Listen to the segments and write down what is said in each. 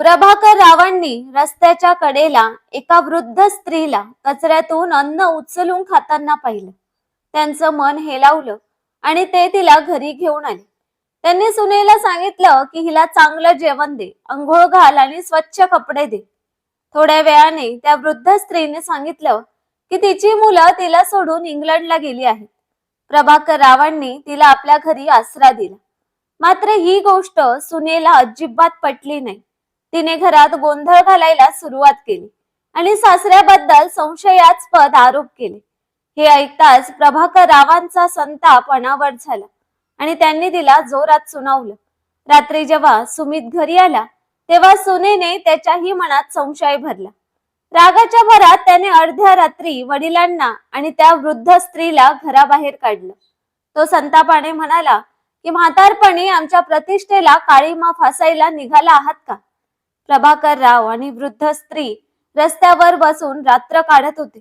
प्रभाकर रावांनी रस्त्याच्या कडेला एका वृद्ध स्त्रीला कचऱ्यातून अन्न उचलून खाताना पाहिलं. त्यांचं मन हेलावलं आणि ते तिला घरी घेऊन आले. त्यांनी सुनेला सांगितलं की हिला चांगलं जेवण दे अंघोळ घाल आणि स्वच्छ कपडे दे. थोड्या वेळाने त्या वृद्ध स्त्रीने सांगितलं की तिची मुलं तिला सोडून इंग्लंडला गेली आहेत. प्रभाकर रावांनी तिला आपल्या घरी आसरा दिला. मात्र ही गोष्ट सुनेला अजिबात पटली नाही. तिने घरात गोंधळ घालायला सुरुवात केली आणि सासऱ्याबद्दल संशयास्पद आरोप केले. हे ऐकताच प्रभाकर रावांचा संताप अनावर झाला आणि त्यांनी तिला जोरात सुनावलं. रात्री जेव्हा सुमित घरी आला तेव्हा सुनेने त्याच्याही मनात संशय भरला. रागाच्या भरात त्याने अर्ध्या रात्री वडिलांना आणि त्या वृद्ध स्त्रीला घराबाहेर काढलं. तो संतापाने म्हणाला की म्हातारपणी आमच्या प्रतिष्ठेला काळीमा फासायला निघाला आहात का? प्रभाकर राव आणि वृद्ध स्त्री रस्त्यावर बसून रात्र काढत होते.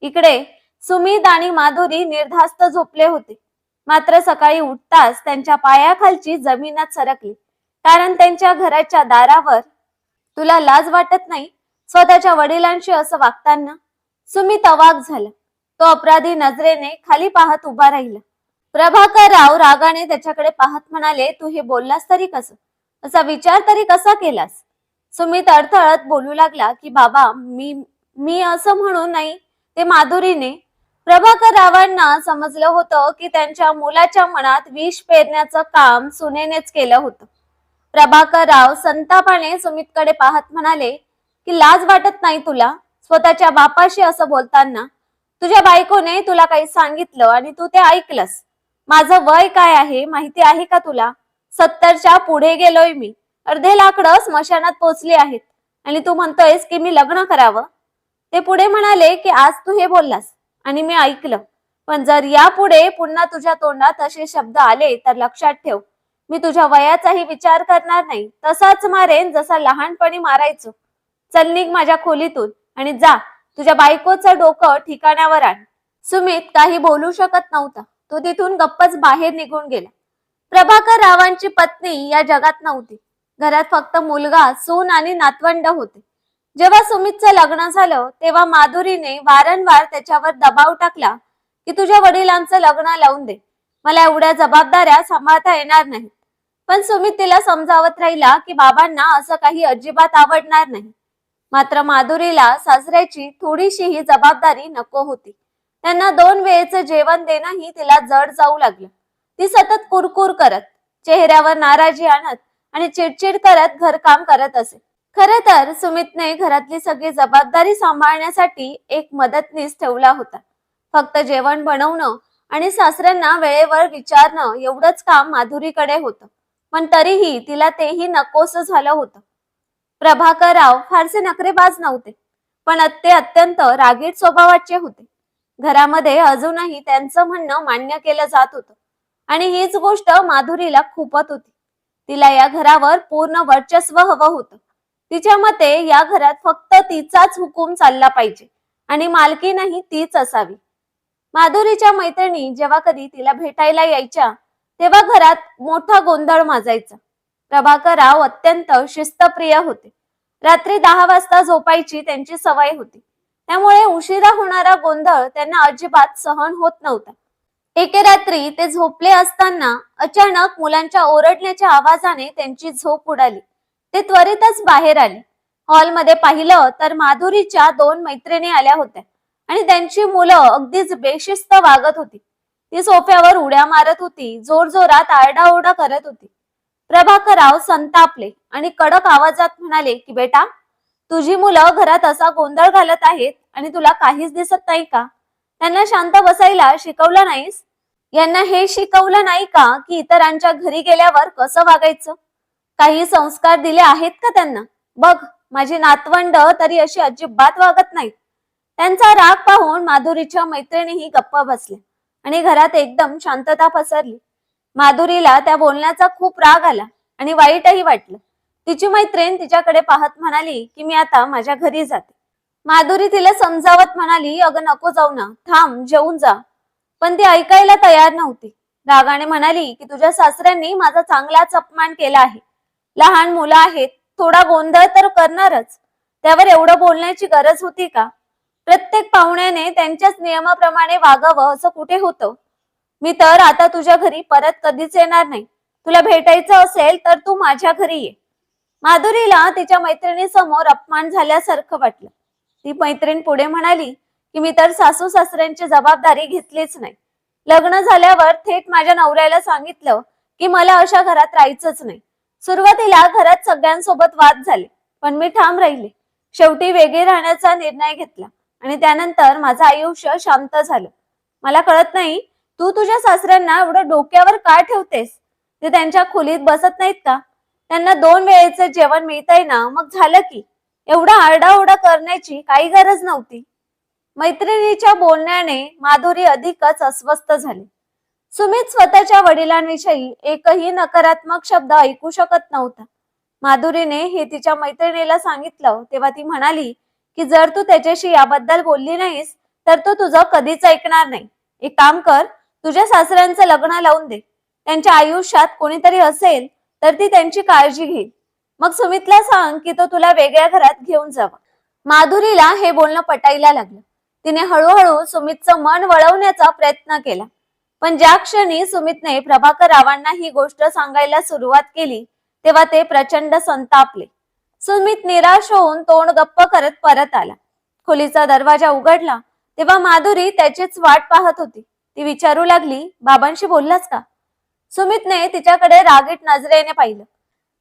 इकडे सुमित आणि माधुरी निर्धास्त झोपले होते. मात्र सकाळी उठताच त्यांच्या पायाखालची जमीनात सरकली. कारण त्यांच्या घराच्या दारावर तुला लाज वाटत नाही? स्वतःच्या वडिलांशी असं वागताना? सुमित अवाक झाला. तो अपराधी नजरेने खाली पाहत उभा राहिला. प्रभाकर राव रागाने त्याच्याकडे पाहत म्हणाले तू हे बोललास तरी कसं? असा विचार तरी कसा केलास? सुमित अडथळत बोलू लागला की बाबा मी मी असं म्हणून नाही ते माधुरीने. प्रभाकर रावांना समजलं होतं की त्यांच्या मुलाच्या मनात विष पेरण्याचं काम सुनेनेच केलं होतं. प्रभाकर राव संतापाने सुमितकडे पाहत म्हणाले की लाज वाटत नाही तुला? स्वतःच्या बापाशी असं बोलताना? तुझ्या बायकोने तुला काही सांगितलं आणि तू ते ऐकलंस. माझं वय काय आहे? माहिती आहे का तुला? सत्तरच्या पुढे गेलोय मी. अर्धे लाकडं स्मशानात पोचली आहेत. आणि तू म्हणतोयस की मी लग्न करावं. ते पुढे म्हणाले की आज तू हे बोललास. आणि मी ऐकलं. पण जर यापुढे पुन्हा तुझ्या तोंडात असे शब्द आले तर लक्षात ठेव. मी तुझ्या वयाचाही विचार करणार नाही. तसाच मारेन जसा लहानपणी मारायचो. चल निघ माझ्या खोलीतून आणि जा. तुझ्या बायकोचं डोकं ठिकाणावर आण. सुमित काही बोलू शकत नव्हता. तो तिथून गप्पच बाहेर निघून गेला. प्रभाकर रावांची पत्नी या जगात नव्हती. घरात फक्त मुलगा सून आणि नातवंड होते. जेव्हा सुमितचं लग्न झालं तेव्हा माधुरीने वारंवार त्याच्यावर दबाव टाकला की तुझ्या वडिलांचं लग्न लावून दे. मला एवढ्या जबाबदाऱ्या सांभाळता येणार नाही पण सुमित तिला समजावत राहिला की बाबांना असं काही अजिबात आवडणार नाही. मात्र माधुरीला सासऱ्याची थोडीशीही जबाबदारी नको होती. त्यांना दोन वेळेचं जेवण देणंही तिला जड जाऊ लागलं. ती सतत कुरकुर करत चेहऱ्यावर नाराजी आणत आणि चिडचिड करत घरकाम करत असे. खर तर सुमितने घरातली सगळी जबाबदारी सांभाळण्यासाठी एक मदतनीस ठेवला होता. फक्त जेवण बनवणं आणि सासऱ्यांना वेळेवर विचारणं एवढंच काम माधुरीकडे होतं. पण तरीही तिला तेही नकोस झालं होतं. प्रभाकर राव फारसे नखरेबाज नव्हते पण ते अत्यंत रागीट स्वभावाचे होते. घरामध्ये अजूनही त्यांचं म्हणणं मान्य केलं जात होतं. आणि हीच गोष्ट माधुरीला खूपत होती. तिला या घरावर पूर्ण वर्चस्व हवं होतं. तिच्या मते या घरात फक्त तिचाच हुकूम चालला पाहिजे आणि मालकीनही तीच असावी. माधुरीच्या मैत्रिणी जेव्हा कधी तिला भेटायला यायच्या तेव्हा घरात मोठा गोंधळ माजायचा. प्रभाकर राव अत्यंत शिस्तप्रिय होते. रात्री दहा वाजता झोपायची त्यांची सवय होती. त्यामुळे उशिरा होणारा गोंधळ त्यांना अजिबात सहन होत नव्हता. एके रात्री ते झोपले असताना अचानक मुलांच्या ओरडण्याच्या आवाजाने त्यांची झोप उडाली. ते त्वरितच बाहेर आले. हॉलमध्ये पाहिलं तर माधुरीच्या दोन मैत्रिणी आल्या होत्या आणि त्यांची मुलं अगदीच बेशिस्त वागत होती. ती सोफ्यावर उड्या मारत होती जोरजोरात आरडाओरडा करत होती. प्रभाकरराव संतापले आणि कडक आवाजात म्हणाले की बेटा तुझी मुलं घरात असा गोंधळ घालत आहेत आणि तुला काहीच दिसत नाही का? त्यांना शांत बसायला शिकवलं नाहीस? यांना हे शिकवलं नाही का की इतरांच्या घरी गेल्यावर कसं वागायचं? काही संस्कार दिले आहेत का त्यांना? बघ माझी नातवंड तरी अशी अजिबात वागत नाही. त्यांचा राग पाहून माधुरीच्या मैत्रिणीही गप्प बसल्या आणि घरात एकदम शांतता पसरली. माधुरीला त्या बोलण्याचा खूप राग आला आणि वाईटही वाटलं. तिची मैत्रीण तिच्याकडे पाहत म्हणाली की मी आता माझ्या घरी जाते. माधुरी तिला समजावत म्हणाली अगं नको जाऊ ना. थांब जेवून जा. पण ती ऐकायला तयार नव्हती. रागाने म्हणाली की तुझ्या सासऱ्यांनी माझा चांगलाच अपमान केला आहे. लहान मुलं आहेत थोडा गोंधळ तर करणारच. त्यावर एवढं बोलण्याची गरज होती का? प्रत्येक पाहुण्याने त्यांच्याच नियमाप्रमाणे वागावं असं कुठे होतं? मी तर आता तुझ्या घरी परत कधीच येणार नाही. तुला भेटायचं असेल तर तू माझ्या घरी ये. माधुरीला तिच्या मैत्रिणीसमोर अपमान झाल्यासारखं वाटलं. ती मैत्रीण पुढे म्हणाली की मी तर सासू सासऱ्यांची जबाबदारी घेतलीच नाही. लग्न झाल्यावर थेट माझ्या नवऱ्याला सांगितलं की मला अशा घरात राहायचंच नाही. सुरुवातीला घरात सगळ्यांसोबत वाद झाले पण मी ठाम राहिले. शेवटी वेगळी राहण्याचा निर्णय घेतला आणि त्यानंतर माझं आयुष्य शांत झालं. मला कळत नाही तू तुझ्या सासऱ्यांना एवढं डोक्यावर का ठेवतेस? ते त्यांच्या खोलीत बसत नाहीत का? त्यांना दोन वेळेचं जेवण मिळतंय ना मग झालं की? एवढा आरडाओरडा करण्याची काही गरज नव्हती. मैत्रिणीच्या बोलण्याने माधुरी अधिकच अस्वस्थ झाली. सुमित स्वतःच्या वडिलांविषयी एकही नकारात्मक शब्द ऐकू शकत नव्हता. माधुरीने हे तिच्या मैत्रिणीला सांगितलं तेव्हा ती म्हणाली की जर तू त्याच्याशी याबद्दल बोलली नाहीस तर तो तुझं कधीच ऐकणार नाही. एक काम कर तुझ्या सासऱ्यांचं लग्न लावून दे. त्यांच्या आयुष्यात कोणीतरी असेल तर ती त्यांची काळजी घेईल. मग सुमितला सांग की तो तुला वेगळ्या घरात घेऊन जावा. माधुरीला हे बोलणं पटायला लागलं. तिने हळूहळू सुमितचं मन वळवण्याचा प्रयत्न केला. पण ज्या क्षणी सुमितने प्रभाकर रावांना ही गोष्ट सांगायला सुरुवात केली तेव्हा ते प्रचंड संतापले. सुमित निराश होऊन तोंड गप्प करत परत आला. खोलीचा दरवाजा उघडला तेव्हा माधुरी त्याचीच वाट पाहत होती. ती विचारू लागली बाबांशी बोललास का? सुमितने तिच्याकडे रागीट नजरेने पाहिलं.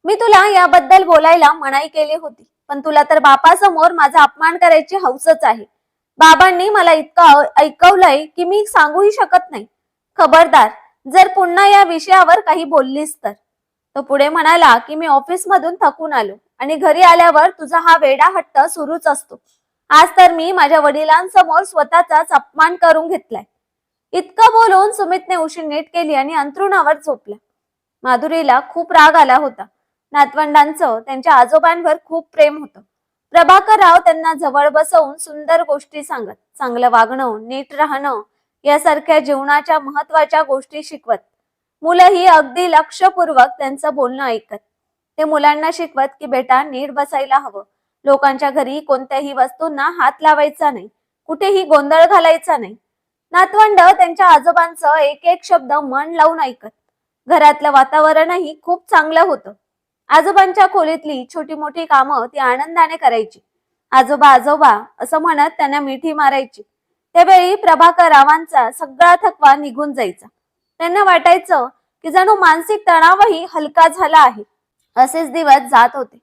मी तुला याबद्दल बोलायला मनाई केली होती पण तुला तर बापासमोर माझा अपमान करायची हौसच आहे. बाबांनी मला इतकं ऐकवलंय की मी सांगूही शकत नाही. खबरदार जर पुन्हा या विषयावर काही बोललीस तर. तो पुढे म्हणाला की मी ऑफिस मधून थकून आलो आणि घरी आल्यावर तुझा हा वेडा हट्ट सुरूच असतो. आज तर मी माझ्या वडिलांसमोर स्वतःचाच अपमान करून घेतलाय. इतकं बोलून सुमितने उशी नीट केली आणि अंथरुणावर झोपला. माधुरीला खूप राग आला होता. नातवंडांचं त्यांच्या आजोबांवर खूप प्रेम होतं. प्रभाकरराव त्यांना जवळ बसवून सुंदर गोष्टी सांगत चांगलं वागणं नीट राहणं यासारख्या जीवनाच्या महत्त्वाच्या गोष्टी शिकवत. मुलं ही अगदी लक्षपूर्वक त्यांचं बोलणं ऐकत. ते मुलांना शिकवत की बेटा नीट बसायला हवं. लोकांच्या घरी कोणत्याही वस्तूंना हात लावायचा नाही. कुठेही गोंधळ घालायचा नाही. नातवंड त्यांच्या आजोबांचं एक एक शब्द मन लावून ऐकत. घरातलं वातावरणही खूप चांगलं होतं. आजोबांच्या खोलीतली छोटी मोठी कामं ती आनंदाने करायची. आजोबा आजोबा असं म्हणत त्यांना मिठी मारायची. त्यावेळी प्रभाकर रावांचा सगळा थकवा निघून जायचा. त्यांना वाटायचं की जणू मानसिक तणावही हलका झाला आहे. असेच दिवस जात होते.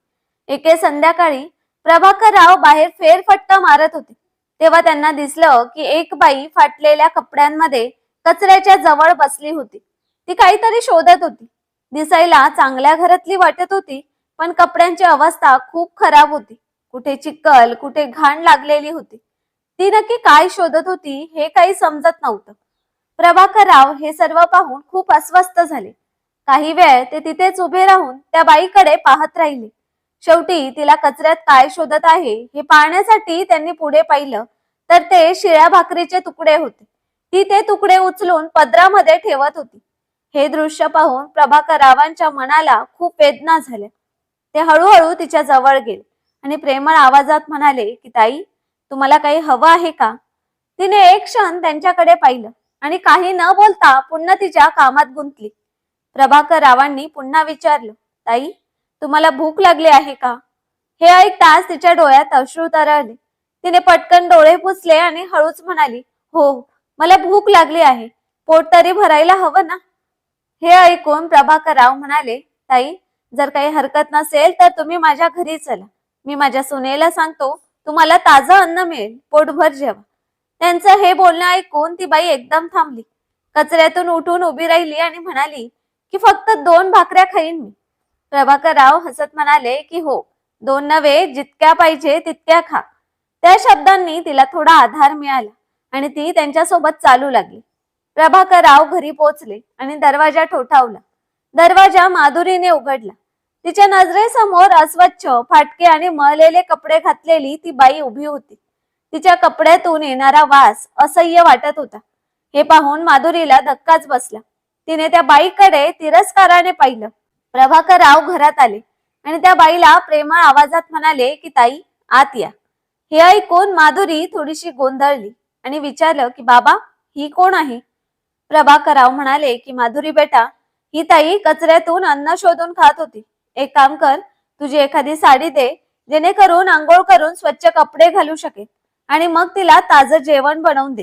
एके संध्याकाळी प्रभाकर राव बाहेर फेरफटका मारत होते. तेव्हा त्यांना दिसलं की एक बाई फाटलेल्या कपड्यांमध्ये कचऱ्याच्या जवळ बसली होती. ती काहीतरी शोधत होती. दिसायला चांगल्या घरातली वाटत होती पण कपड्यांची अवस्था खूप खराब होती. कुठे चिक्कल कुठे घाण लागलेली होती. ती नक्की काय शोधत होती हे काही समजत नव्हतं. प्रभाकर राव हे सर्व पाहून खूप अस्वस्थ झाले. काही वेळ ते तिथेच उभे राहून त्या बाईकडे पाहत राहिले. शेवटी तिला कचऱ्यात काय शोधत आहे हे पाहण्यासाठी त्यांनी पुढे पाहिलं तर ते शिळ्या भाकरीचे तुकडे होते. ती ते तुकडे उचलून पदरामध्ये ठेवत होती. हे दृश्य पाहून प्रभाकर रावांच्या मनाला खूप वेदना झाल्या. ते हळूहळू तिच्या जवळ गेले आणि प्रेमळ आवाजात म्हणाले की ताई तुम्हाला काही हवं आहे का? तिने एक क्षण त्यांच्याकडे पाहिलं आणि काही न बोलता पुन्हा तिच्या कामात गुंतली. प्रभाकर रावांनी पुन्हा विचारलं ताई तुम्हाला भूक लागली आहे का? हे ऐकताच तिच्या डोळ्यात अश्रू तरळले. तिने पटकन डोळे पुसले आणि हळूच म्हणाली हो मला भूक लागली आहे. पोट तरी भरायला हवं ना? हे ऐकून प्रभाकर राव म्हणाले ताई जर काही हरकत नसेल तर तुम्ही माझ्या घरी चला. मी माझ्या सुनेला सांगतो तुम्हाला ताजं अन्न मिळेल पोटभर जेवा. त्यांचं हे बोलणं ऐकून ती बाई एकदम थांबली. कचऱ्यातून उठून उभी राहिली आणि म्हणाली की फक्त दोन भाकऱ्या खाईन मी. प्रभाकर राव हसत म्हणाले की हो दोन नव्हे जितक्या पाहिजे तितक्या खा. त्या शब्दांनी तिला थोडा आधार मिळाला आणि ती त्यांच्यासोबत चालू लागली. प्रभाकर राव घरी पोचले आणि दरवाजा ठोठावला. दरवाजा माधुरीने उघडला. तिच्या नजरेसमोर अस्वच्छ फाटके आणि मळलेले कपडे घातलेली ती बाई उभी होती. तिच्या कपड्यातून येणारा वास असह्य वाटत होता. हे पाहून माधुरीला धक्काच बसला. तिने त्या बाईकडे तिरस्काराने पाहिलं. प्रभाकर राव घरात आले आणि त्या बाईला प्रेमळ आवाजात म्हणाले की ताई आत या. हे ऐकून माधुरी थोडीशी गोंधळली आणि विचारलं की बाबा ही कोण आहे? प्रभाकरराव म्हणाले की माधुरी बेटा ही ताई कचऱ्यातून अन्न शोधून खात होती. एक काम कर तुझी एखादी साडी दे जेणेकरून आंघोळ करून स्वच्छ कपडे घालू शकेल आणि मग तिला ताजं जेवण बनवून दे.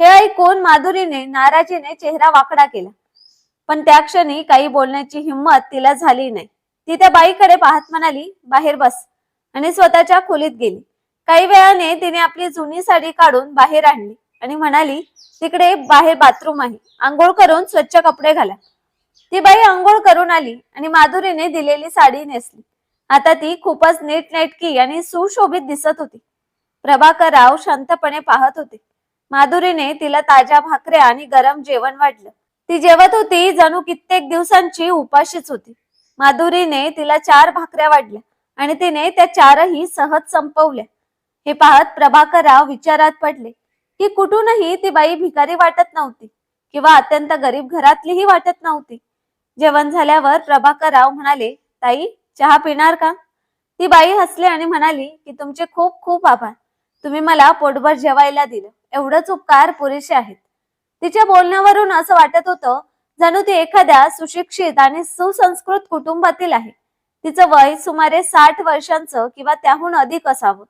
हे ऐकून माधुरीने नाराजीने चेहरा वाकडा केला. पण त्या क्षणी काही बोलण्याची हिंमत तिला झाली नाही. ती त्या बाईकडे पाहत म्हणाली बाहेर बस. आणि स्वतःच्या खोलीत गेली. काही वेळाने तिने आपली जुनी साडी काढून बाहेर आणली. आणि म्हणाली तिकडे बाहेर बाथरूम आहे. आंघोळ करून स्वच्छ कपडे घाला. ती बाई आंघोळ करून आली आणि माधुरीने दिलेली साडी नेसली. आता ती खूपच नीटनेटकी आणि सुशोभित दिसत होती. प्रभाकर राव शांतपणे पाहत होते. माधुरीने तिला ताज्या भाकऱ्या आणि गरम जेवण वाढलं ती जेवत होती जणू कित्येक दिवसांची उपाशीच होती. माधुरीने तिला चार भाकऱ्या वाढल्या आणि तिने त्या चारही सहज संपवल्या. हे पाहत प्रभाकर राव विचारात पडले. की कुठूनही ती बाई भिकारी वाटत नव्हती किंवा अत्यंत गरीब घरातलीही वाटत नव्हती. जेवण झाल्यावर प्रभाकरराव म्हणाले ताई चहा पिणार का? ती बाई हसली आणि म्हणाली की तुमचे खूप खूप आभार. तुम्ही मला पोटभर जेवायला दिलं. एवढंच उपकार पुरेसे आहेत. तिच्या बोलण्यावरून असं वाटत होतं जणू ती एखाद्या सुशिक्षित आणि सुसंस्कृत कुटुंबातील आहे. तिचं वय सुमारे साठ वर्षांचं किंवा त्याहून अधिक असावं.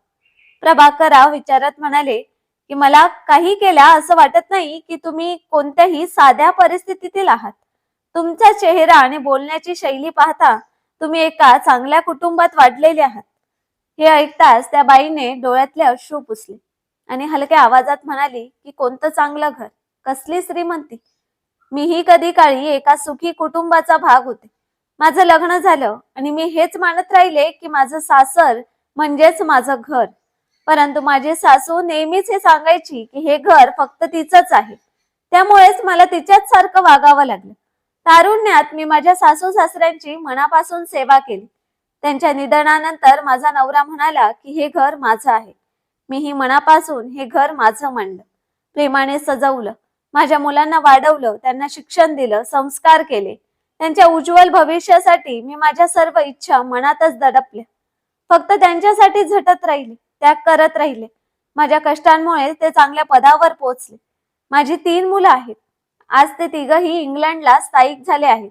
प्रभाकरराव विचारत म्हणाले की मला काही केल्या असं वाटत नाही की तुम्ही कोणत्याही साध्या परिस्थितीतील आहात. तुमचा चेहरा आणि बोलण्याची शैली पाहता तुम्ही एका चांगल्या कुटुंबात वाढलेले आहात. हे ऐकताच त्या बाईने डोळ्यातले अश्रू पुसले आणि हलक्या आवाजात म्हणाली की कोणतं चांगलं घर? कसली श्रीमंती? मीही कधी काळी एका सुखी कुटुंबाचा भाग होते. माझं लग्न झालं आणि मी हेच मानत राहिले की माझं सासर म्हणजेच माझं घर. परंतु माझी सासू नेहमीच हे सांगायची की हे घर फक्त तिचंच आहे. त्यामुळेच मला तिच्याच सारखं वागावं लागलं. तारुण्यात मी माझ्या सासू सासऱ्यांची मनापासून सेवा केली. त्यांच्या निधनानंतर माझा नवरा म्हणाला की हे घर माझं आहे. मी ही मनापासून हे घर माझं मांडलं. प्रेमाने सजवलं. माझ्या मुलांना वाढवलं. त्यांना शिक्षण दिलं. संस्कार केले. त्यांच्या उज्ज्वल भविष्यासाठी मी माझ्या सर्व इच्छा मनातच दडपल्या. फक्त त्यांच्यासाठी झटत राहिली. त्याग करत राहिले. माझ्या कष्टांमुळे ते चांगल्या पदावर पोहोचले. माझी तीन मुलं आहेत. आज ते तिघही इंग्लंडला स्थायिक झाले आहेत.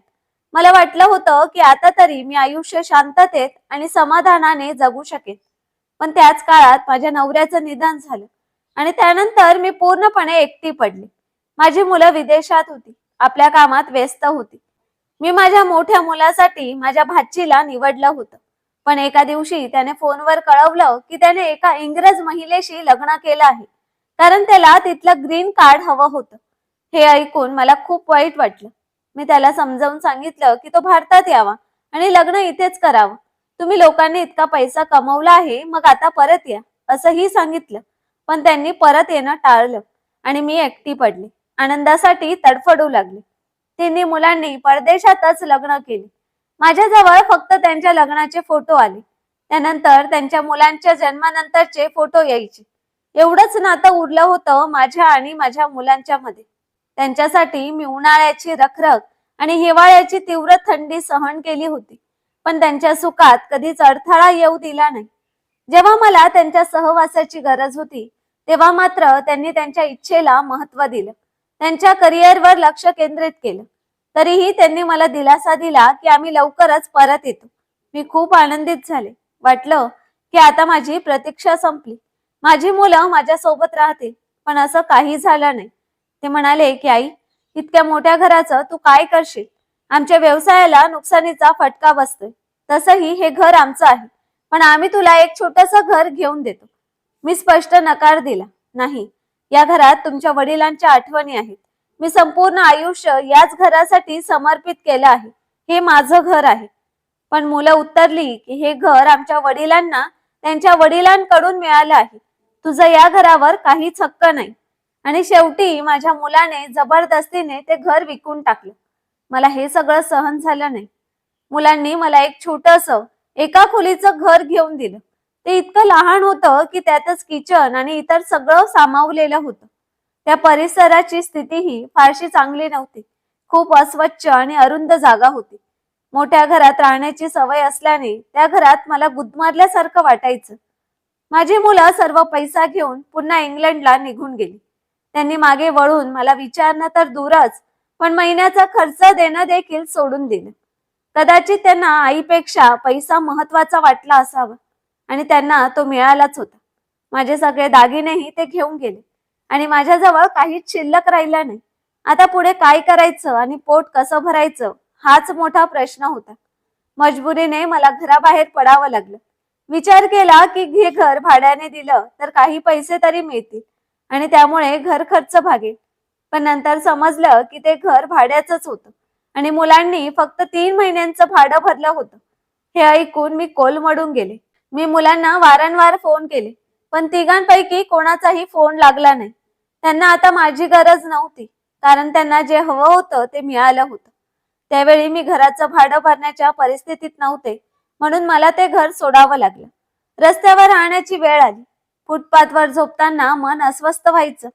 मला वाटलं होतं की आता तरी मी आयुष्य शांततेत आणि समाधानाने जगू शकेन. पण त्याच काळात माझ्या नवऱ्याचं निधन झालं आणि त्यानंतर मी पूर्णपणे एकटी पडले. माझी मुलं विदेशात होती. आपल्या कामात व्यस्त होती. मी माझ्या मोठ्या मुलासाठी माझ्या भाचीला निवडलं होतं. पण एका दिवशी त्याने फोनवर कळवलं की त्याने एका इंग्रज महिलेशी लग्न केलं आहे. कारण त्याला तिथलं ग्रीन कार्ड हवं होतं. हे ऐकून मला खूप वाईट वाटलं. मी त्याला समजावून सांगितलं की तो भारतात यावा आणि लग्न इथेच करावं. तुम्ही लोकांनी इतका पैसा कमवला आहे मग आता परत या असंही सांगितलं. पण त्यांनी परत येणं टाळलं आणि मी एकटी पडली. आनंदासाठी तडफडू लागले. तिन्ही मुलांनी परदेशातच लग्न केले. माझ्याजवळ फक्त त्यांच्या लग्नाचे फोटो आले. त्यानंतर त्यांच्या मुलांच्या जन्मानंतरचे फोटो यायचे. एवढंच नातं उरलं होतं माझ्या आणि माझ्या मुलांच्या मध्ये. त्यांच्यासाठी मी उन्हाळ्याची रखरख आणि हिवाळ्याची तीव्र थंडी सहन केली होती. पण त्यांच्या सुखात कधीच अडथळा येऊ दिला नाही. जेव्हा मला त्यांच्या सहवासाची गरज होती तेव्हा मात्र त्यांनी त्यांच्या इच्छेला महत्त्व दिलं. त्यांच्या करिअरवर लक्ष केंद्रित केलं. तरीही त्यांनी मला दिलासा दिला की आम्ही लवकरच परत येतो. मी खूप आनंदित झाले. वाटलं की आता माझी प्रतीक्षा संपली. माझी मुलं माझ्या सोबत राहतील पण असं काही झालं नाही. ते म्हणाले की आई इतक्या मोठ्या घराचं तू काय करशील? आमच्या व्यवसायाला नुकसानीचा फटका बसतोय. तसंही हे घर आमचं आहे. पण आम्ही तुला एक छोटस घर घेऊन देतो. मी स्पष्ट नकार दिला. नाही या घरात तुमच्या वडिलांच्या आठवणी आहेत. मी संपूर्ण आयुष्य याच घरासाठी समर्पित केलं आहे. हे माझं घर आहे. पण मुलं उत्तरली की हे घर आमच्या वडिलांना त्यांच्या वडिलांकडून मिळालं आहे. तुझं या घरावर काहीच हक्क नाही. आणि शेवटी माझ्या मुलाने जबरदस्तीने ते घर विकून टाकलं. मला हे सगळं सहन झालं नाही. मुलांनी मला एक छोटस एका खोलीचं घर घेऊन दिलं. ते इतकं लहान होतं की त्यातच किचन आणि इतर सगळं सामावलेलं होतं. त्या परिसराची स्थितीही फारशी चांगली नव्हती. खूप अस्वच्छ आणि अरुंद जागा होती. मोठ्या घरात राहण्याची सवय असल्याने त्या घरात मला गुदमारल्यासारखं वाटायचं. माझी मुलं सर्व पैसा घेऊन पुन्हा इंग्लंडला निघून गेली. त्यांनी मागे वळून मला विचारणं तर दूरच पण महिन्याचा खर्च देणं देखील सोडून दिलं. कदाचित त्यांना आईपेक्षा पैसा महत्त्वाचा वाटला असावा आणि त्यांना तो मिळालाच होता. माझे सगळे दागिनेही ते घेऊन गेले. आणि माझ्याजवळ काहीच शिल्लक राहिला नाही. आता पुढे काय करायचं आणि पोट कसं भरायचं हाच मोठा प्रश्न होता. मजबुरीने मला घराबाहेर पडावं लागलं. विचार केला की घे घर भाड्याने दिलं तर काही पैसे तरी मिळतील आणि त्यामुळे घर खर्च भागेल. पण नंतर समजलं की ते घर भाड्याचंच होतं आणि मुलांनी फक्त तीन महिन्यांचं भाडं भरलं होतं. हे ऐकून मी कोलमडून गेले. मी मुलांना वारंवार फोन केले पण तिघांपैकी कोणाचाही फोन लागला नाही. त्यांना आता माझी गरज नव्हती. कारण त्यांना जे हवं होतं ते मिळालं होतं. त्यावेळी मी घराचं भाडं भरण्याच्या परिस्थितीत नव्हते. म्हणून मला ते घर सोडावं लागलं. रस्त्यावर राहण्याची वेळ आली. फुटपाथवर झोपताना मन अस्वस्थ व्हायचं.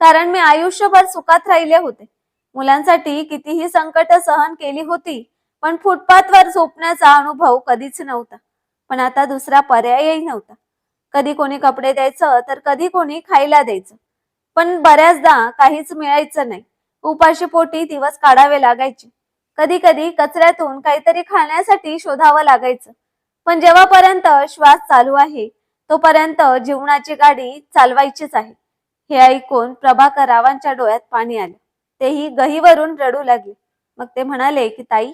कारण मी आयुष्यभर सुखात राहिले होते. मुलांसाठी कितीही संकट सहन केली होती पण फुटपाथवर झोपण्याचा अनुभव कधीच नव्हता. पण आता दुसरा पर्यायही नव्हता. कधी कोणी कपडे द्यायचं तर कधी कोणी खायला द्यायचं. पण बऱ्याचदा काहीच मिळायचं नाही. उपाशी पोटी दिवस काढावे लागायचे. कधी कधी कचऱ्यातून काहीतरी खाण्यासाठी शोधावं लागायचं. पण जेव्हापर्यंत श्वास चालू आहे तोपर्यंत जीवनाची गाडी चालवायचीच आहे. हे ऐकून प्रभाकर रावांच्या डोळ्यात पाणी आले. तेही गहीवरून रडू लागले. मग ते म्हणाले की ताई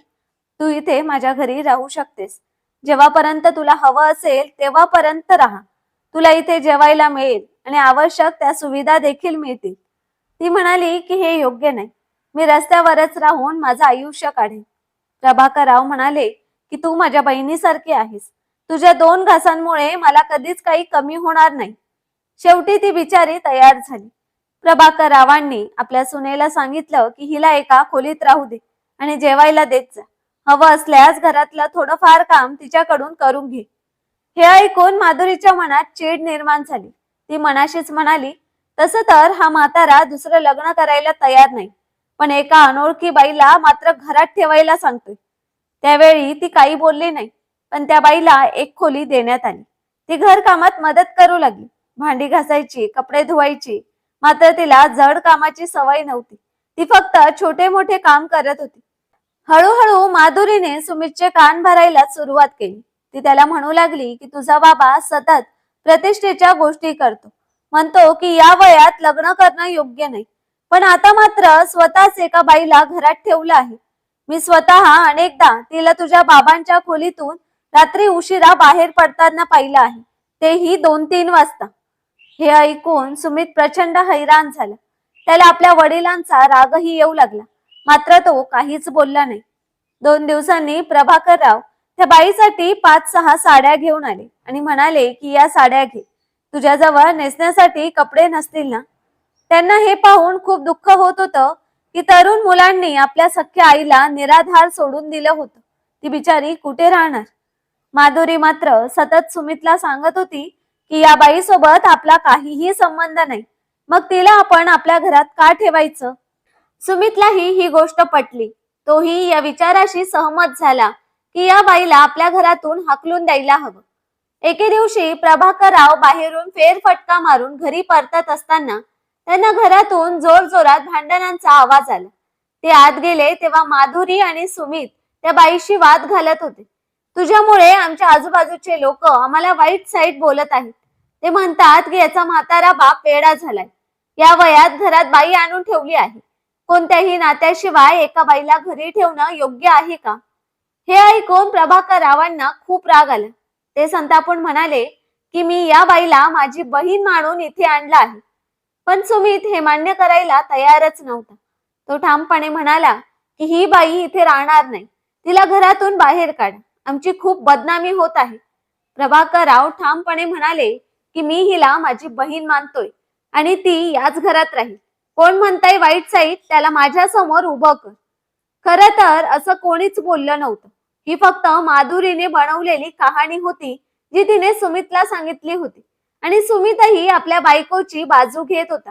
तू इथे माझ्या घरी राहू शकतेस. जेव्हापर्यंत तुला हवं असेल तेव्हापर्यंत राहा. तुला इथे जेवायला मिळेल. आणि आवश्यक त्या सुविधा देखील मिळतील. ती म्हणाली की हे योग्य नाही. मी रस्त्यावरच राहून माझं आयुष्य काढेन. प्रभाकर राव म्हणाले की तू माझ्या बहिणीसारखी आहेस. तुझ्या दोन घासांमुळे मला कधीच काही कमी होणार नाही. शेवटी ती बिचारी तयार झाली. प्रभाकर रावांनी आपल्या सुनेला सांगितलं की हिला एका खोलीत राहू दे आणि जेवायला देत जा. हवं असल्यास घरातलं थोडंफार काम तिच्याकडून करून घे. हे ऐकून माधुरीच्या मनात चीड निर्माण झाली. ती मनाशीच म्हणाली तसं तर हा म्हातारा दुसरं लग्न करायला तयार नाही पण एका अनोळखी बाईला मात्र घरात ठेवायला सांगतोय. त्यावेळी ती काही बोलली नाही पण त्या बाईला एक खोली देण्यात आली. ती घर कामात मदत करू लागली. भांडी घासायची कपडे धुवायची मात्र तिला जड कामाची सवय नव्हती. ती फक्त छोटे मोठे काम करत होती. हळूहळू माधुरीने सुमितचे कान भरायला सुरुवात केली. ती त्याला म्हणू लागली की तुझा बाबा सतत प्रतिष्ठेच्या गोष्टी करतो. म्हणतो की या वयात लग्न करणं योग्य नाही. पण आता मात्र स्वतःच एका बाईला घरात ठेवलं आहे. मी स्वतः अनेकदा तिला तुझ्या बाबांच्या खोलीतून रात्री उशिरा बाहेर पडताना पाहिलं आहे. तेही दोन तीन वाजता. हे ऐकून सुमित प्रचंड हैराण झाला. त्याला आपल्या वडिलांचा रागही येऊ लागला. मात्र तो काहीच बोलला नाही. दोन दिवसांनी प्रभाकरराव त्या बाईसाठी पाच सहा साड्या घेऊन आले आणि म्हणाले की या साड्या घे. तुझ्याजवळ नेसण्यासाठी कपडे नसतील ना? त्यांना हे पाहून खूप दुःख होत होतं की तरुण मुलांनी आपल्या सख्या आईला निराधार सोडून दिलं होतं. ती बिचारी कुठे राहणार? माधुरी मात्र सतत सुमितला सांगत होती की या बाईसोबत आपला काहीही संबंध नाही. मग तिला आपण आपल्या घरात का ठेवायचं? सुमितलाही ही गोष्ट पटली. तोही या विचाराशी सहमत झाला की या बाईला आपल्या घरातून हाकलून द्यायला हवं. एके दिवशी प्रभाकरराव बाहेरून फेरफटका मारून घरी परतत असताना त्यांना घरातून जोर जोरात भांडणांचा आवाज आला. ते आत गेले तेव्हा माधुरी आणि सुमित त्या बाईशी वाद घालत होते. तुझ्यामुळे आमच्या आजूबाजूचे लोक आम्हाला वाईट साईट बोलत आहेत. ते म्हणतात की याचा म्हातारा बाप वेडा झालाय. या वयात घरात बाई आणून ठेवली आहे. कोणत्याही नात्याशिवाय एका बाईला घरी ठेवणं योग्य आहे का? हे ऐकून प्रभाकर रावांना खूप राग आला. ते संतापून म्हणाले की मी या बाईला माझी बहीण मानून इथे आणला आहे. पण सुमित हे मान्य करायला तयारच नव्हता. तो ठामपणे म्हणाला की ही बाई इथे राहणार नाही. तिला घरातून बाहेर काढ. आमची खूप बदनामी होत आहे. प्रभाकर राव ठामपणे म्हणाले की मी हिला माझी बहीण मानतोय आणि ती याच घरात राहील. कोण म्हणताय वाईट साईट त्याला माझ्यासमोर उभं कर. खर तर असं कोणीच बोललं नव्हतं. ही फक्त माधुरीने बनवलेली कहाणी होती जी तिने सुमितला सांगितली होती. आणि सुमितही आपल्या बायकोची बाजू घेत होता.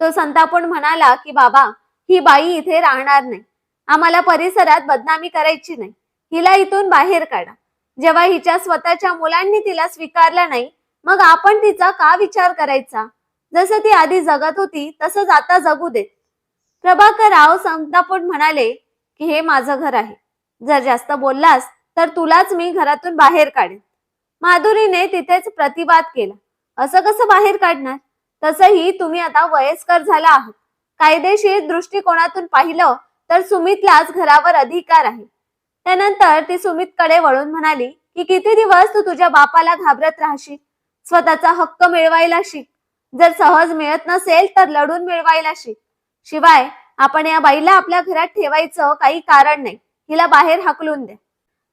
तो संतापून म्हणाला की बाबा ही बाई इथे राहणार नाही. आम्हाला परिसरात बदनामी करायची नाही. हिला इथून बाहेर काढा. जेव्हा हिच्या स्वतःच्या मुलांनी तिला स्वीकारला नाही मग आपण तिचा का विचार करायचा? जसं ती आधी जगत होती तसंच आता जगू दे प्रभाकर राव संतापून म्हणाले की हे माझं घर आहे. जर जास्त बोललास तर तुलाच मी घरातून बाहेर काढेन. माधुरीने तिथेच प्रतिवाद केला. असं कसं बाहेर काढणार? तसंही तुम्ही आता वयस्कर झाला आहात. कायदेशीर दृष्टिकोनातून पाहिलं तर सुमितलाच घरावर अधिकार आहे. त्यानंतर ती सुमितकडे वळून म्हणाली की किती दिवस तू तुझ्या बापाला घाबरत राहशील? स्वतःचा हक्क मिळवायला शिक. जर सहज मिळत नसेल तर लढून मिळवायला शिक. शिवाय आपण या बाईला आपल्या घरात ठेवायचं काही कारण नाही. हिला बाहेर हाकलून द्या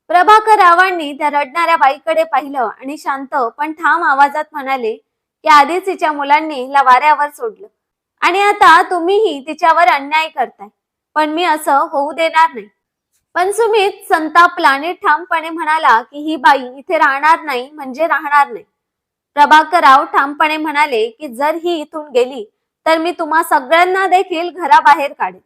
प्रभाकर रावांनी त्या रडणाऱ्या बाईकडे पाहिलं आणि शांत पण ठाम आवाजात म्हणाले की आधीच तिच्या मुलांनी हिला वाऱ्यावर सोडलं. आणि आता तुम्हीही तिच्यावर अन्याय करताय. पण मी असं होऊ देणार नाही. पण सुमित संतापला आणि ठामपणे म्हणाला की ही बाई इथे राहणार नाही म्हणजे राहणार नाही. प्रभाकरराव ठामपणे म्हणाले की जर ही इथून गेली तर मी तुम्हा सगळ्यांना देखील घराबाहेर काढेन.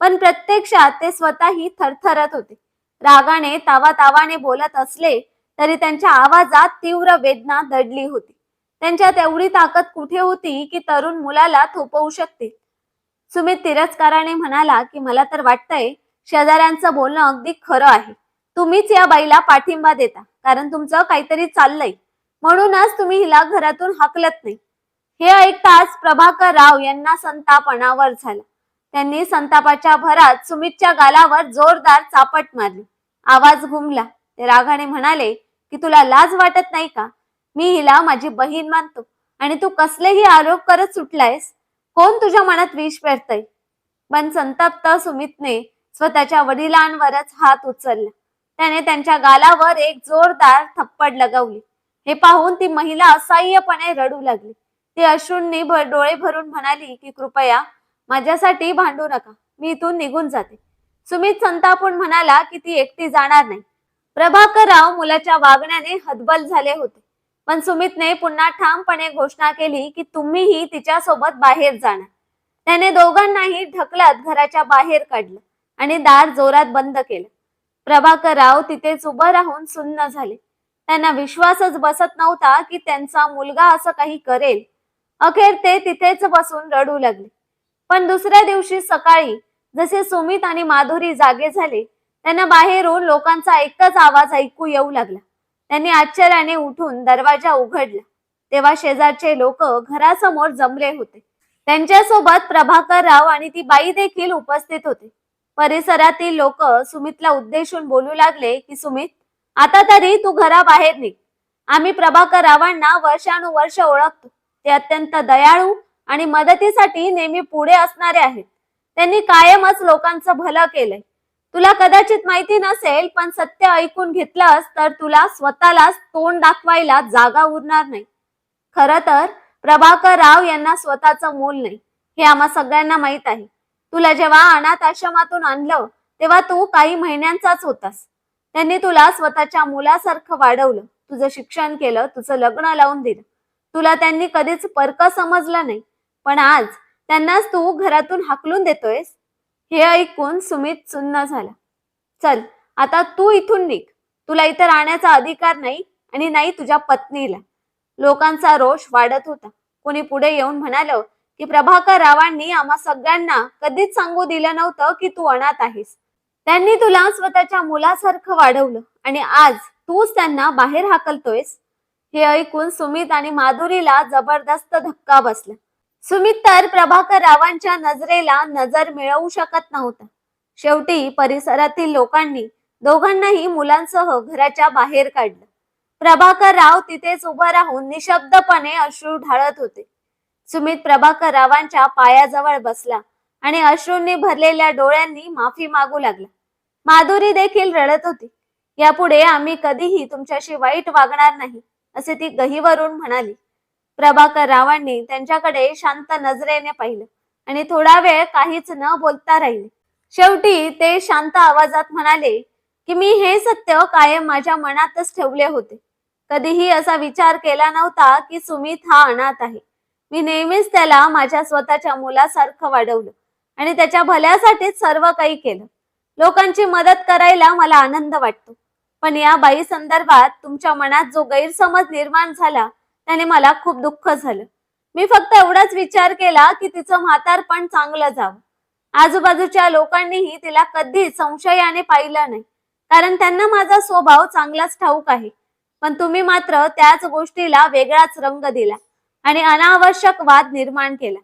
पण प्रत्यक्षात ते स्वतःही थरथरत होते. रागाने तावा तावाने बोलत असले तरी त्यांच्या आवाजात तीव्र वेदना दडली होती. त्यांच्यात एवढी ताकद कुठे होती की तरुण मुलाला थोपवू शकते सुमित तिरस्काराने म्हणाला की मला तर वाटतंय शेजाऱ्यांचं बोलणं अगदी खरं आहे. तुम्हीच या बाईला पाठिंबा देता कारण तुमचं काहीतरी चाललंय. म्हणूनच तुम्ही हिला घरातून हाकलत नाही. हे ऐकताच प्रभाकर राव यांना संताप अनावर झाला. त्यांनी संतापाच्या भरात सुमितच्या गालावर जोरदार चापट मारली. आवाज घुमला. ते म्हणाले की तुला लाज वाटत नाही का? मी हिला माझी बहीण मानतो. आणि तू कसलेही आरोप करत सुटलायस. कोण तुझ्या मनात विष पेरतय? पण संतप्त सुमितने स्वतःच्या वडिलांवरच हात उचलला. त्याने त्यांच्या गालावर एक जोरदार थप्पड लगावली. हे पाहून ती महिला असह्यपणे रडू लागली. ती अश्रूंनी भर डोळे भरून म्हणाली की कृपया माझ्यासाठी भांडू नका. मी इथून निघून जाते. सुमित संतापून म्हणाला की ती एकटी जाणार नाही. प्रभाकर राव मुलाच्या वागण्याने हतबल झाले होते. पण सुमितने पुन्हा ठामपणे घोषणा केली की तुम्हीही तिच्या सोबत बाहेर जाणार. त्याने दोघांनाही ढकलत घराच्या बाहेर काढलं आणि दार जोरात बंद केलं. प्रभाकर राव तिथेच उभं राहून सुन्न झाले. त्यांना विश्वासच बसत नव्हता की त्यांचा मुलगा असं काही करेल अखेर ते तिथेच बसून रडू लागले. पण दुसऱ्या दिवशी सकाळी जसे सुमित आणि माधुरी जागे झाले त्यांना बाहेरून लोकांचा एकच आवाज ऐकू येऊ लागला. त्यांनी आश्चर्याने उठून दरवाजा उघडला. तेव्हा शेजारचे लोक घरासमोर जमले होते. त्यांच्यासोबत प्रभाकर राव आणि ती बाई देखील उपस्थित होते. परिसरातील लोक सुमितला उद्देशून बोलू लागले की सुमित आता तरी तू घराबाहेर निघ. आम्ही प्रभाकर रावांना वर्षानुवर्ष ओळखतो. ते अत्यंत दयाळू आणि मदतीसाठी नेहमी पुढे असणारे आहेत. त्यांनी कायमच लोकांचं भलं केलंय. तुला कदाचित माहिती नसेल पण सत्य ऐकून घेतलंस तर तुला स्वतःलाच तोंड दाखवायला जागा उरणार नाही. खर तर प्रभाकर राव यांना स्वतःचं मूल नाही हे आम्हा सगळ्यांना माहीत आहे. तुला जेव्हा अनाथ आश्रमातून आणलं तेव्हा तू काही महिन्यांचाच होतास. त्यांनी तुला स्वतःच्या मुलासारखं वाढवलं. तुझं शिक्षण केलं तुझं लग्न लावून दिलं. तुला त्यांनी कधीच परक समजला नाही. पण आज त्यांनाच तू घरातून हाकलून देतोयस? हे ऐकून सुमित सुन्न झाला. चल आता तू इथून निघ. तुला इथं राहण्याचा अधिकार नाही आणि नाही तुझ्या पत्नीला. लोकांचा रोष वाढत होता. कोणी पुढे येऊन म्हणालं की प्रभाकर रावांनी आम्हा सगळ्यांना कधीच सांगू दिलं नव्हतं की तू अनाथ आहेस. त्यांनी तुला स्वतःच्या मुलासारखं वाढवलं आणि आज तूच त्यांना बाहेर हाकलतोयस? हे ऐकून सुमित आणि माधुरीला जबरदस्त धक्का बसला. सुमित तर प्रभाकर रावांच्या नजरेला नजर मिळवू शकत नव्हता. शेवटी परिसरातील लोकांनी दोघांनाही मुलांसह घराच्या बाहेर काढलं. प्रभाकर राव तिथेच उभं राहून निशब्दपणे अश्रू ढाळत होते. सुमित प्रभाकर रावांच्या पायाजवळ बसला आणि अश्रूंनी भरलेल्या डोळ्यांनी माफी मागू लागला. माधुरी देखील रडत होती. यापुढे आम्ही कधीही तुमच्याशी वाईट वागणार नाही. असे ती गहीवरून म्हणाली. प्रभाकर रावांनी त्यांच्याकडे शांत नजरेने पाहिलं आणि थोडा वेळ काहीच न बोलता राहिले. शेवटी ते शांत आवाजात म्हणाले की मी हे सत्य कायम माझ्या मनातच ठेवले होते. कधीही असा विचार केला नव्हता की सुमित हा अनाथ आहे. मी नेहमीच त्याला माझ्या स्वतःच्या मुलासारखं वाढवलं आणि त्याच्या भल्यासाठीच सर्व काही केलं. लोकांची मदत करायला मला आनंद वाटतो. पण या बाई संदर्भात तुमच्या मनात जो गैरसमज निर्माण झाला त्याने मला खूप दुःख झालं. मी फक्त एवढाच विचार केला की तिचं म्हातारपण चांगलं जावं. आजूबाजूच्या लोकांनीही तिला कधीच संशयाने पाहिलं नाही. कारण त्यांना माझा स्वभाव चांगलाच ठाऊक आहे. पण तुम्ही मात्र त्याच गोष्टीला वेगळाच रंग दिला आणि अनावश्यक वाद निर्माण केला.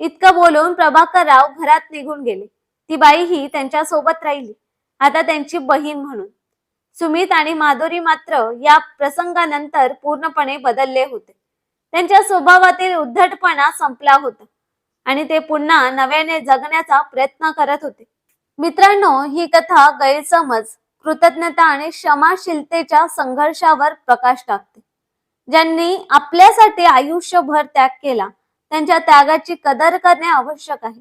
इतकं बोलून प्रभाकरराव घरात निघून गेले. ती बाईही त्यांच्यासोबत राहिली. आता त्यांची बहीण म्हणून. सुमित आणि माधुरी मात्र या प्रसंगानंतर पूर्णपणे बदलले होते. त्यांच्या स्वभावातील उद्धटपणा संपला होता आणि ते पुन्हा नव्याने जगण्याचा प्रयत्न करत होते. मित्रांनो ही कथा गैरसमज कृतज्ञता आणि क्षमाशीलतेच्या संघर्षावर प्रकाश टाकते. ज्यांनी आपल्यासाठी आयुष्यभर त्याग केला त्यांच्या त्यागाची कदर करणे आवश्यक आहे.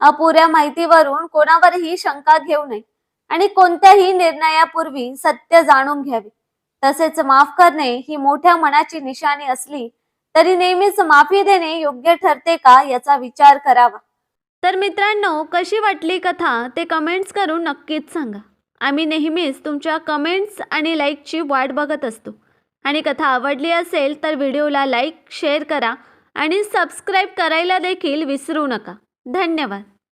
अपुऱ्या माहितीवरून कोणावरही शंका घेऊ नये. आणि कोणत्याही निर्णयापूर्वी सत्य जाणून घ्यावे. तसेच माफ करणे ही मोठ्या मनाची निशाणी असली तरी नेहमीच माफी देणे योग्य ठरते का याचा विचार करावा. तर मित्रांनो कशी वाटली कथा ते कमेंट्स करून नक्कीच सांगा. आम्ही नेहमीच तुमच्या कमेंट्स आणि लाईकची वाट बघत असतो. आणि कथा आवडली असेल तर व्हिडिओला लाईक शेअर करा आणि सबस्क्राईब करायला देखील विसरू नका. धन्यवाद.